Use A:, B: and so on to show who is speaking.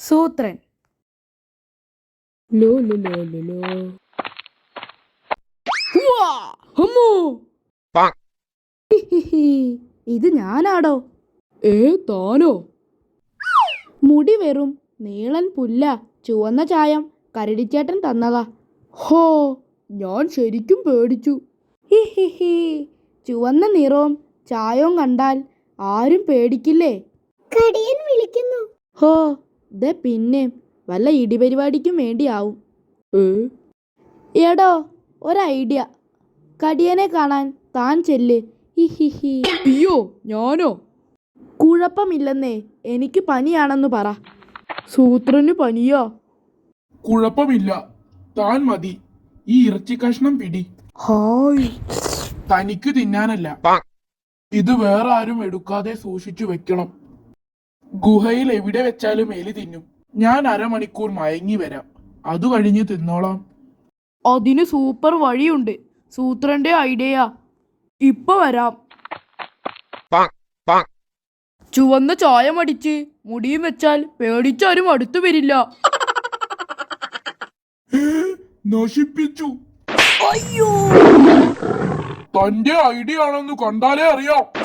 A: സൂത്രൻ! ഇത് ഞാനാടോ?
B: ഏ താനോ?
A: മുടി വെറും നീളൻ പുല്ല ചുവന്ന ചായം കരടിച്ചേട്ടൻ തന്നതാ.
B: ഹോ ഞാൻ ശരിക്കും പേടിച്ചു.
A: ഹിഹിഹി. ചുവന്ന നിറവും ചായവും കണ്ടാൽ ആരും പേടിക്കില്ലേ?
C: കടിയൻ വിളിക്കുന്നു.
A: ഹോ ദേ പിന്നെ വല്ല ഇടി പരിപാടിക്കും
B: വേണ്ടിയാവും.
A: എടോ ഒരൈഡിയ. കടിയനെ കാണാൻ താൻ ചെല്ല്. ഹിഹിഹി
B: അയ്യോ ഞാനോ?
A: കുഴപ്പമില്ലെന്നേ എനിക്ക് പനിയാണെന്ന് പറ.
B: സൂത്രന് പനിയോ?
D: കുഴപ്പമില്ല താൻ മതി. ഈ ഇറച്ചി കഷ്ണം പിടി.
B: ഹായ്.
D: തനിക്ക് തിന്നാനല്ല. ഇത് വേറെ ആരും എടുക്കാതെ സൂക്ഷിച്ചു വെക്കണം. ഗുഹയിൽ എവിടെ വെച്ചാലും എലി തിന്നും. ഞാൻ അരമണിക്കൂർ മയങ്ങി വരാം. അത് കഴിഞ്ഞ് തിന്നോളാം.
B: അതിന് സൂപ്പർ വഴിയുണ്ട്. സൂത്രന്റെ ഐഡിയ ഇപ്പൊ വരാം. ചുവന്ന ചായമടിച്ച് മുടിയും വെച്ചാൽ പേടിച്ചാരും അടുത്തു വരില്ല.
D: നശിപ്പിച്ചു.
B: അയ്യോ.
D: തന്റെ ഐഡിയ ആണെന്ന് കണ്ടാലേ അറിയാം!